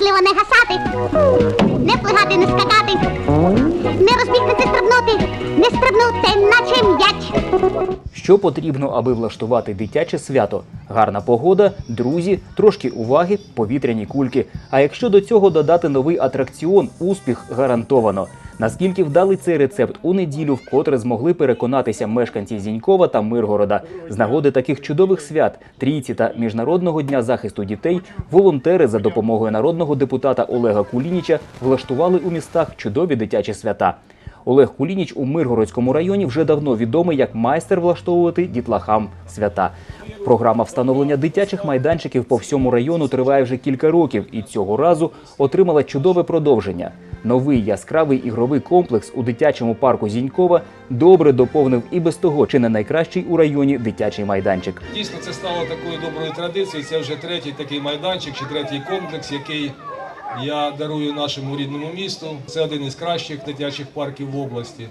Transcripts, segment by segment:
Важливо не гасати, не плигати, не скакати, не розбігтися стрибнути, не стрибнути, наче м'яч. Що потрібно, аби влаштувати дитяче свято? Гарна погода, друзі, трошки уваги, повітряні кульки. А якщо до цього додати новий атракціон, успіх гарантовано. Наскільки вдалий цей рецепт у неділю, вкотре змогли переконатися мешканці Зінькова та Миргорода. З нагоди таких чудових свят трійці та міжнародного дня захисту дітей волонтери за допомогою народного депутата Олега Кулініча влаштували у містах чудові дитячі свята. Олег Кулініч у Миргородському районі вже давно відомий як майстер влаштовувати дітлахам свята. Програма встановлення дитячих майданчиків по всьому району триває вже кілька років і цього разу отримала чудове продовження. Новий яскравий ігровий комплекс у дитячому парку Зінькова добре доповнив і без того чи не найкращий у районі дитячий майданчик. Дійсно, це стало такою доброю традицією. Це вже третій такий майданчик чи третій комплекс, який я дарую нашому рідному місту. Це один із кращих дитячих парків в області.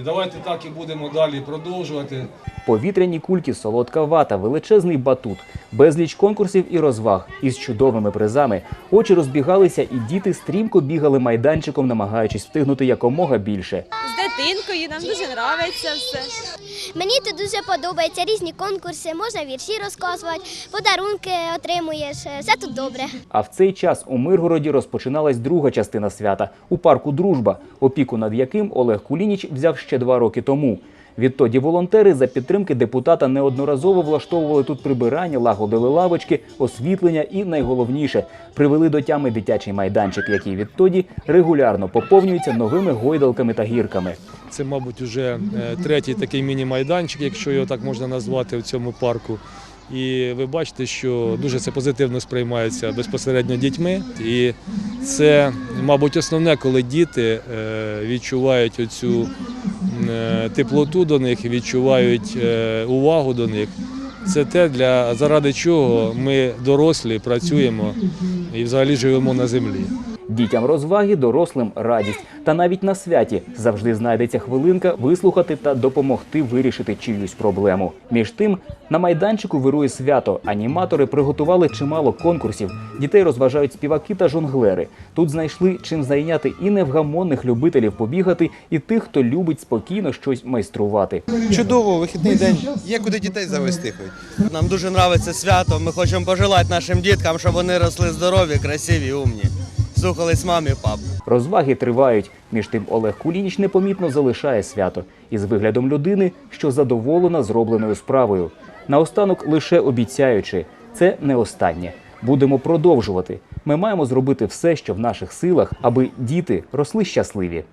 І давайте так і будемо далі продовжувати. Повітряні кульки, солодка вата, величезний батут, безліч конкурсів і розваг із чудовими призами. Очі розбігалися, і діти стрімко бігали майданчиком, намагаючись встигнути якомога більше. Дитинкою, нам дуже подобається все. Мені тут дуже подобається різні конкурси, можна вірші розказувати, подарунки отримуєш. Все тут добре. А в цей час у Миргороді розпочиналась друга частина свята у парку Дружба, опіку над яким Олег Кулініч взяв ще два роки тому. Відтоді волонтери за підтримки депутата неодноразово влаштовували тут прибирання, лагодили лавочки, освітлення і найголовніше привели до тями дитячий майданчик, який відтоді регулярно поповнюється новими гойдалками та гірками. Це, мабуть, вже е, третій такий міні-майданчик, якщо його так можна назвати в цьому парку. І ви бачите, що дуже це позитивно сприймається безпосередньо дітьми. І це, мабуть, основне, коли діти е, відчувають оцю е, теплоту до них, відчувають увагу до них. Це те, для, заради чого ми дорослі працюємо і взагалі живемо на землі. Дітям розваги, дорослим радість. Та навіть на святі завжди знайдеться хвилинка вислухати та допомогти вирішити чиюсь проблему. Між тим, на майданчику вирує свято. Аніматори приготували чимало конкурсів. Дітей розважають співаки та жонглери. Тут знайшли чим зайняти і невгамонних любителів побігати, і тих, хто любить спокійно щось майструвати. Чудово, вихідний день. Є куди дітей завести. Нам дуже подобається свято. Ми хочемо пожелати нашим діткам, щоб вони росли здорові, красиві, умні. Слухались мамі, пап. Розваги тривають. Між тим Олег Кулініч непомітно залишає свято із виглядом людини, що задоволена зробленою справою. Наостанок лише обіцяючи, це не останнє. Будемо продовжувати. Ми маємо зробити все, що в наших силах, аби діти росли щасливі.